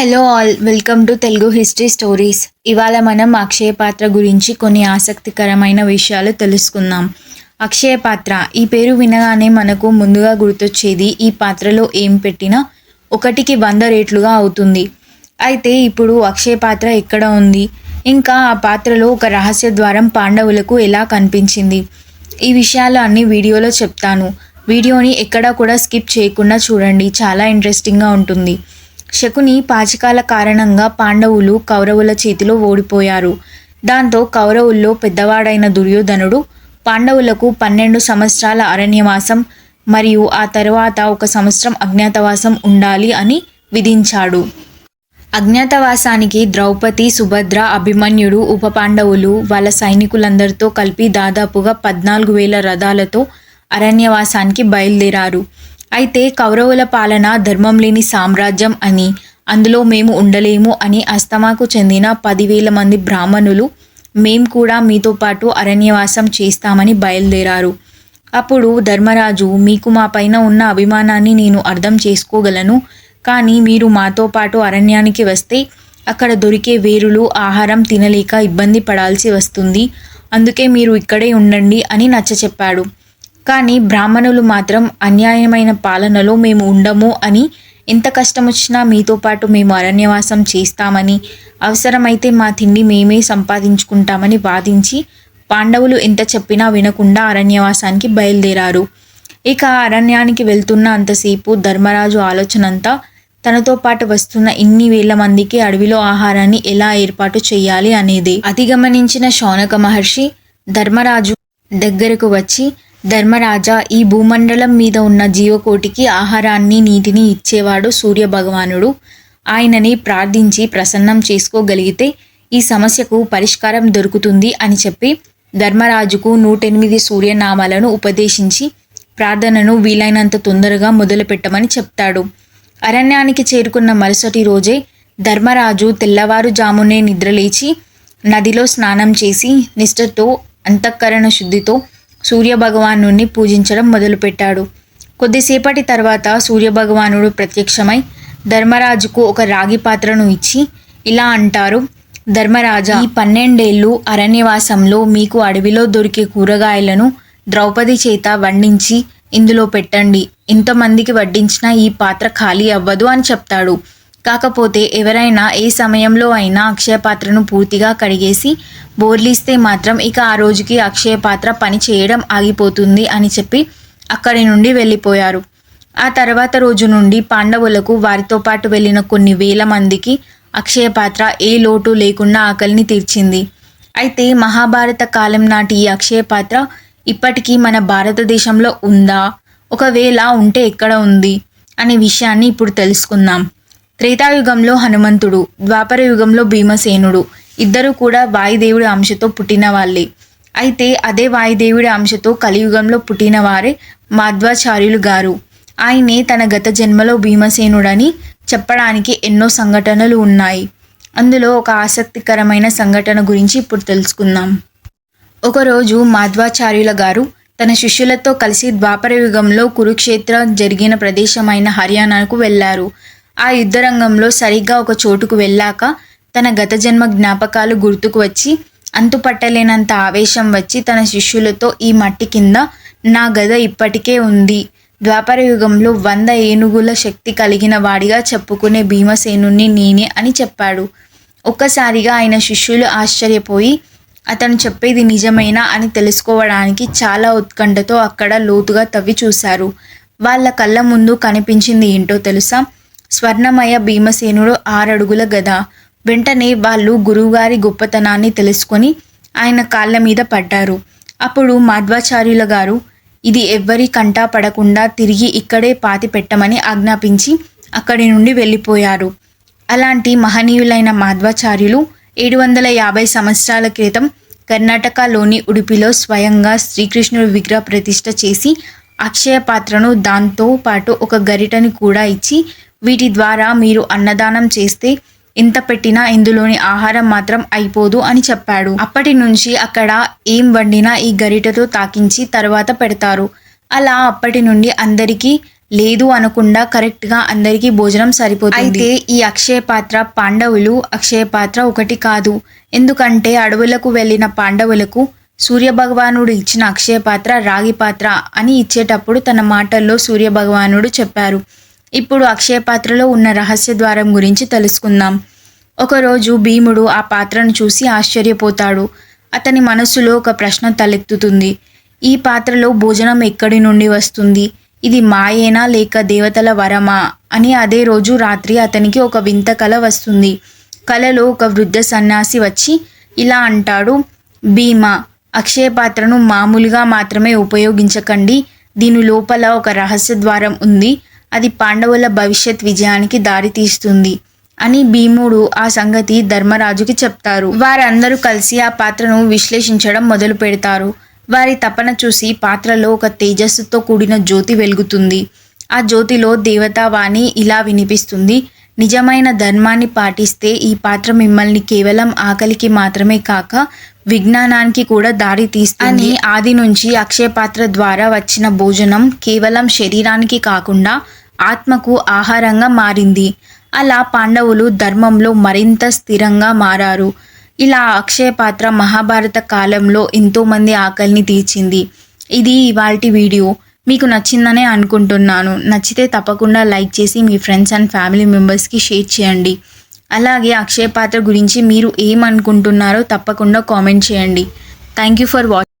Hello all welcome to Telugu history stories. ఇవాళ మనం అక్షయ పాత్ర గురించి కొన్ని ఆసక్తికరమైన విషయాలు తెలుసుకుందాం. అక్షయ పాత్ర ఈ పేరు వినగానే మనకు ముందుగా గుర్తొచ్చేది ఈ పాత్రలో ఏం పెట్టినా ఒకటికి వంద రేట్లుగా అవుతుంది. అయితే ఇప్పుడు అక్షయ పాత్ర ఎక్కడ ఉంది? ఇంకా ఆ పాత్రలో ఒక రహస్య ద్వారం పాండవులకు ఎలా కనిపించింది? ఈ విషయాలు అన్ని వీడియోలో చెప్తాను. వీడియోని ఎక్కడా కూడా స్కిప్ చేయకుండా చూడండి చాలా ఇంట్రెస్టింగ్గా ఉంటుంది. శకుని పాచికాల కారణంగా పాండవులు కౌరవుల చేతిలో ఓడిపోయారు. దాంతో కౌరవుల్లో పెద్దవాడైన దుర్యోధనుడు పాండవులకు పన్నెండు సంవత్సరాల అరణ్యవాసం మరియు ఆ తరువాత ఒక సంవత్సరం అజ్ఞాతవాసం ఉండాలి అని విధించాడు. అజ్ఞాతవాసానికి ద్రౌపది సుభద్ర అభిమన్యుడు ఉప పాండవులు వాళ్ళ సైనికులందరితో కలిపి దాదాపుగా పద్నాలుగు వేల రథాలతో అరణ్యవాసానికి బయలుదేరారు. అయితే కౌరవుల పాలన ధర్మం లేని సామ్రాజ్యం అని అందులో మేము ఉండలేము అని అస్తమాకు చెందిన పదివేల మంది బ్రాహ్మణులు మేం కూడా మీతో పాటు అరణ్యవాసం చేస్తామని బయలుదేరారు. అప్పుడు ధర్మరాజు మీకు మా పైన ఉన్న అభిమానాన్ని నేను అర్థం చేసుకోగలను కానీ మీరు మాతో పాటు అరణ్యానికి వస్తే అక్కడ దొరికే వేరులు ఆహారం తినలేక ఇబ్బంది పడాల్సి వస్తుంది అందుకే మీరు ఇక్కడే ఉండండి అని నచ్చచెప్పాడు. కానీ బ్రాహ్మణులు మాత్రం అన్యాయమైన పాలనలో మేము ఉండము అని ఎంత కష్టం వచ్చినా మీతో పాటు మేము అరణ్యవాసం చేస్తామని అవసరమైతే మా తిండి మేమే సంపాదించుకుంటామని వాదించి పాండవులు ఎంత చెప్పినా వినకుండా అరణ్యవాసానికి బయలుదేరారు. ఇక అరణ్యానికి వెళ్తున్న అంతసేపు ధర్మరాజు ఆలోచన అంతా తనతో పాటు వస్తున్న ఇన్ని వేల మందికి అడవిలో ఆహారాన్ని ఎలా ఏర్పాటు చేయాలి అనేది. అధిగమనించిన శౌనక మహర్షి ధర్మరాజు దగ్గరకు వచ్చి ధర్మరాజా ఈ భూమండలం మీద ఉన్న జీవకోటికి ఆహారాన్ని నీటిని ఇచ్చేవాడు సూర్య భగవానుడు ఆయనని ప్రార్థించి ప్రసన్నం చేసుకోగలిగితే ఈ సమస్యకు పరిష్కారం దొరుకుతుంది అని చెప్పి ధర్మరాజుకు నూటెనిమిది సూర్యనామాలను ఉపదేశించి ప్రార్థనను వీలైనంత తొందరగా మొదలుపెట్టమని చెప్తాడు. అరణ్యానికి చేరుకున్న మరుసటి రోజే ధర్మరాజు తెల్లవారుజామునే నిద్రలేచి నదిలో స్నానం చేసి నిష్ఠతో అంతఃకరణ శుద్ధితో సూర్యభగవాను పూజించడం మొదలుపెట్టాడు. కొద్దిసేపటి తర్వాత సూర్యభగవానుడు ప్రత్యక్షమై ధర్మరాజుకు ఒక రాగి పాత్రను ఇచ్చి ఇలా అంటారు ధర్మరాజా ఈ పన్నెండేళ్ళు అరణ్యవాసంలో మీకు అడవిలో దొరికే కూరగాయలను ద్రౌపది చేత వండించి ఇందులో పెట్టండి. ఇంతమందికి వడ్డించినా ఈ పాత్ర ఖాళీ అవ్వదు అని చెప్తాడు. కాకపోతే ఎవరైనా ఏ సమయంలో అయినా అక్షయ పాత్రను పూర్తిగా కడిగేసి బోర్లిస్తే మాత్రం ఇక ఆ రోజుకి అక్షయ పాత్ర పని చేయడం ఆగిపోతుంది అని చెప్పి అక్కడి నుండి వెళ్ళిపోయారు. ఆ తర్వాత రోజు నుండి పాండవులకు వారితో పాటు వెళ్ళిన కొన్ని వేల మందికి అక్షయ పాత్ర ఏ లోటు లేకుండా ఆకలిని తీర్చింది. అయితే మహాభారత కాలం నాటి ఈ అక్షయ పాత్ర ఇప్పటికీ మన భారతదేశంలో ఉందా? ఒకవేళ ఉంటే ఎక్కడ ఉంది? అనే విషయాన్ని ఇప్పుడు తెలుసుకుందాం. త్రేతాయుగంలో హనుమంతుడు ద్వాపర యుగంలో భీమసేనుడు. ఇద్దరు కూడా వాయుదేవుడి అంశతో పుట్టిన వాళ్ళే. అయితే అదే వాయుదేవుడి అంశతో కలియుగంలో పుట్టిన వారే మాధ్వాచార్యులు గారు. ఆయనే తన గత జన్మలో భీమసేనుడని చెప్పడానికి ఎన్నో సంఘటనలు ఉన్నాయి. అందులో ఒక ఆసక్తికరమైన సంఘటన గురించి ఇప్పుడు తెలుసుకుందాం. ఒకరోజు మాధ్వాచార్యుల గారు తన శిష్యులతో కలిసి ద్వాపర యుగంలో కురుక్షేత్ర జరిగిన ప్రదేశమైన హర్యానాకు వెళ్ళారు ఆ యుద్ధరంగంలో సరిగ్గా ఒక చోటుకు వెళ్ళాక తన గత జన్మ జ్ఞాపకాలు గుర్తుకు వచ్చి అంతుపట్టలేనంత ఆవేశం వచ్చి తన శిష్యులతో ఈ మట్టి కింద నా గద ఇప్పటికే ఉంది. ద్వాపర యుగంలో వంద ఏనుగుల శక్తి కలిగిన వాడిగా చెప్పుకునే భీమసేనుణ్ణి నేనే అని చెప్పాడు. ఒక్కసారిగా ఆయన శిష్యులు ఆశ్చర్యపోయి అతను చెప్పేది నిజమేనా అని తెలుసుకోవడానికి చాలా ఉత్కంఠతో అక్కడ లోతుగా తవ్వి చూశారు. వాళ్ళ కళ్ళ ముందు కనిపించింది ఏంటో తెలుసా? స్వర్ణమయ భీమసేనుడు ఆరడుగుల గద. వెంటనే వాళ్ళు గురువుగారి గొప్పతనాన్ని తెలుసుకొని ఆయన కాళ్ళ మీద పడ్డారు. అప్పుడు మాధ్వాచార్యుల గారు ఇది ఎవ్వరి కంటా పడకుండా తిరిగి ఇక్కడే పాతి పెట్టమని ఆజ్ఞాపించి అక్కడి నుండి వెళ్ళిపోయారు. అలాంటి మహనీయులైన మాధ్వాచార్యులు ఏడు వందల యాభై సంవత్సరాల క్రితం కర్ణాటకలోని ఉడిపిలో స్వయంగా శ్రీకృష్ణుడు విగ్రహ ప్రతిష్ఠ చేసి అక్షయ పాత్రను దాంతో పాటు ఒక గరిటని కూడా ఇచ్చి వీటి ద్వారా మీరు అన్నదానం చేస్తే ఎంత పెట్టినా ఇందులోని ఆహారం మాత్రం అయిపోదు అని చెప్పాడు. అప్పటి నుంచి అక్కడ ఏం వండినా ఈ గరిటతో తాకించి తర్వాత పెడతారు. అలా అప్పటి నుండి అందరికీ లేదు అనకుండా కరెక్ట్గా అందరికీ భోజనం సరిపోతుంది. అయితే ఈ అక్షయ పాత్ర పాండవులు అక్షయ పాత్ర ఒకటి కాదు. ఎందుకంటే అడవులకు వెళ్ళిన పాండవులకు సూర్యభగవానుడు ఇచ్చిన అక్షయ పాత్ర రాగి పాత్ర అని ఇచ్చేటప్పుడు తన మాటల్లో సూర్యభగవానుడు చెప్పారు. ఇప్పుడు అక్షయ పాత్రలో ఉన్న రహస్య ద్వారం గురించి తెలుసుకుందాం. ఒకరోజు భీముడు ఆ పాత్రను చూసి ఆశ్చర్యపోతాడు. అతని మనసులో ఒక ప్రశ్న తలెత్తుతుంది. ఈ పాత్రలో భోజనం ఎక్కడి నుండి వస్తుంది? ఇది మాయేనా లేక దేవతల వరమా? అని అదే రోజు రాత్రి అతనికి ఒక వింత కల వస్తుంది. కలలో ఒక వృద్ధ సన్యాసి వచ్చి ఇలా అంటాడు. భీమా అక్షయ పాత్రను మామూలుగా మాత్రమే ఉపయోగించకండి. దీని లోపల ఒక రహస్య ద్వారం ఉంది. అది పాండవుల భవిష్యత్ విజయానికి దారితీస్తుంది అని భీముడు ఆ సంగతి ధర్మరాజుకి చెప్తారు. వారందరూ కలిసి ఆ పాత్రను విశ్లేషించడం మొదలు పెడతారు. వారి తపన చూసి పాత్రలో ఒక తేజస్సుతో కూడిన జ్యోతి వెలుగుతుంది. ఆ జ్యోతిలో దేవతావాణి ఇలా వినిపిస్తుంది నిజమైన ధర్మాన్ని పాటిస్తే ఈ పాత్ర మిమ్మల్ని కేవలం ఆకలికి మాత్రమే కాక విజ్ఞానానికి కూడా దారి తీస్తుంది అని ఆది నుంచి అక్షయ పాత్ర ద్వారా వచ్చిన భోజనం కేవలం శరీరానికి కాకుండా ఆత్మకు ఆహారంగా మారింది. అలా పాండవులు ధర్మంలో మరింత స్థిరంగా మారారు. ఇలా అక్షయ పాత్ర మహాభారత కాలంలో ఎంతోమంది ఆకలిని తీర్చింది. ఇది ఇవాల్టి వీడియో. మీకు నచ్చిందనే అనుకుంటున్నాను. నచ్చితే తప్పకుండా లైక్ చేసి మీ ఫ్రెండ్స్ అండ్ ఫ్యామిలీ మెంబర్స్కి షేర్ చేయండి. అలాగే అక్షయ పాత్ర గురించి మీరు ఏమనుకుంటున్నారో తప్పకుండా కామెంట్ చేయండి. Thank you for watching